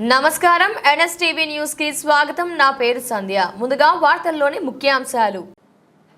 నమస్కారం. ఎన్ఎస్టీవీ న్యూస్కి స్వాగతం. నా పేరు సంధ్య. ముందుగా వార్తల్లోని ముఖ్యాంశాలు.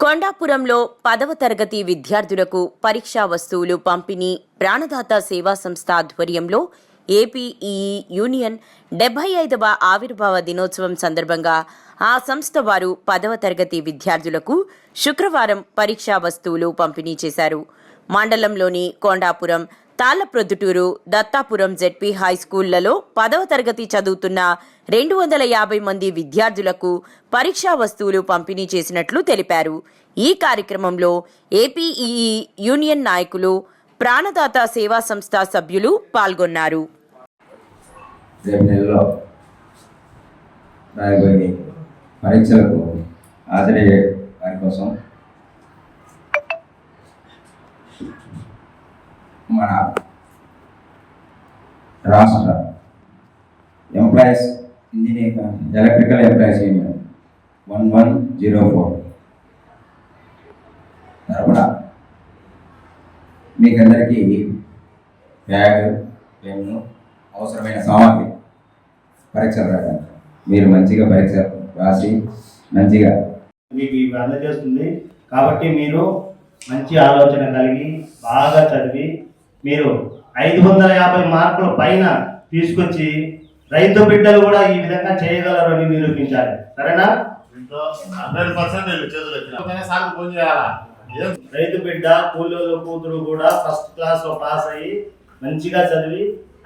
కొండాపురంలో పదవ తరగతి విద్యార్థులకు పరీక్షా వస్తువులు పంపిణీ ప్రాణదాత సేవా సంస్థ ఆధ్వర్యంలో ఏపీఈఈ యూనియన్ డెబ్బై ఐదవ ఆవిర్భావ దినోత్సవం సందర్భంగా ఆ సంస్థ వారు పదవ తరగతి విద్యార్థులకు శుక్రవారం పరీక్షా వస్తువులు పంపిణీ చేశారు. మండలంలోని కొండాపురం తాళ్ళప్రొద్దుటూరు దత్తాపురం జెడ్పీ హై స్కూళ్ళలో పదవ తరగతి చదువుతున్న రెండు వందల యాభై మంది విద్యార్థులకు పరీక్షా వస్తువులు పంపిణీ చేసినట్లు తెలిపారు. ఈ కార్యక్రమంలో ఏపీఈఈ యూనియన్ నాయకులు ప్రాణదాత సేవా సంస్థ సభ్యులు పాల్గొన్నారు. పరీక్షలకు హాజరయ్యే వారి కోసం మన రాష్ట్ర employees engineer electrical employees union one one zero four. తరపున మీకందరికీ బ్యాగ్ పెన్ను అవసరమైన సామాగ్రి పరీక్షలు రాయడానికి. మీరు మంచిగా పరీక్ష రాసి మంచిగా మీకు ఇవి అందజేస్తుంది కాబట్టి మీరు మంచి ఆలోచన కలిగి బాగా చదివి మీరు ఐదు వందల యాభై మార్కుల పైన తీసుకొచ్చి రైతు బిడ్డలు కూడా ఈ విధంగా చేయగలరని నిరూపించాలి సరేనా? రైతు బిడ్డ కూలీల కూతురు కూడా ఫస్ట్ క్లాస్లో పాస్ అయ్యి మంచిగా చదివి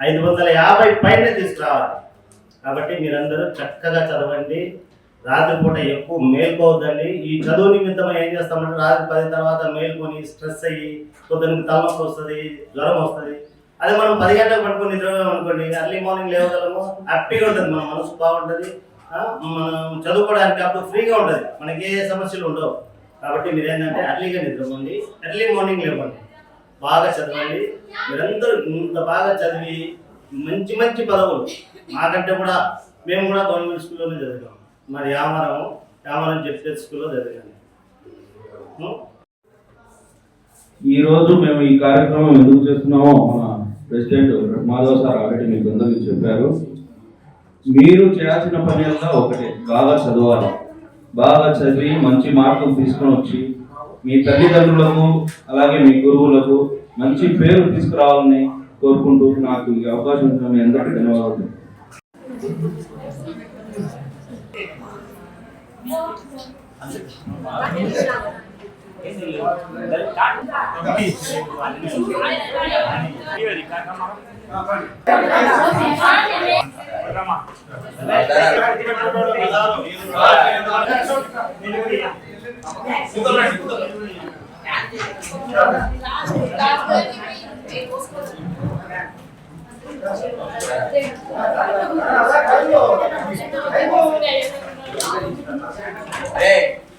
ఐదు వందల యాభై పైన తీసుకురావాలి. కాబట్టి మీరందరూ చక్కగా చదవండి. రాత్రిపూట ఎక్కువ మేల్కోవద్దండి. ఈ చదువు నిమిత్తం ఏం చేస్తామంటే రాత్రి పది తర్వాత మేల్కొని స్ట్రెస్ అయ్యి పొద్దున్నకి తలనొప్పి వస్తుంది జ్వరం వస్తుంది. అదే మనం పది గంటలకు పట్టుకొని నిద్రపోయాం అనుకోండి అర్లీ మార్నింగ్ లేవగలము హ్యాపీగా ఉంటుంది మన మనసు బాగుంటుంది. మనం చదువుకోవడానికి అప్పుడు ఫ్రీగా ఉంటుంది. మనకి ఏ సమస్యలు ఉండవు. కాబట్టి మీరు ఏంటంటే ఎర్లీగా నిద్రపోండి ఎర్లీ మార్నింగ్ లేవండి. బాగా చదవండి. మీరందరూ ఇంత బాగా చదివి మంచి మంచి పదవులు. మాకంటే కూడా మేము కూడా గవర్నమెంట్ స్కూల్లోనే చదివాం. మరి యామరం యామరం జెడ్పీఎస్ స్కూల్లో చదివాను. ఉం? ఈ రోజు మేము ఈ కార్యక్రమం ఎందుకు చేస్తున్నామో మన ప్రెసిడెంట్ మాధవ్ సార్ ఆల్రెడీ మీకు అందరికీ చెప్పారు. మీరు చేయాల్సిన పని అంతా ఒకటే బాగా చదవాలి. బాగా చదివి మంచి మార్కులు తీసుకొని వచ్చి మీ తల్లిదండ్రులకు అలాగే మీ గురువులకు మంచి పేరు తీసుకురావాలని కోరుకుంటూ నాకు ఈ అవకాశం ఇచ్చిన మీ అందరికీ ధన్యవాదాలు. Hey.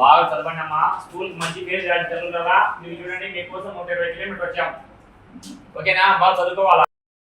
బాగా చదవండి అమ్మా. స్కూల్ మంచి పేరు చదువుతారా కదా మీరు చూడండి మీకోసం నూట ఇరవై కిలోమీటర్ వచ్చాం. ఓకేనా? బాగా చదువుకోవాలా?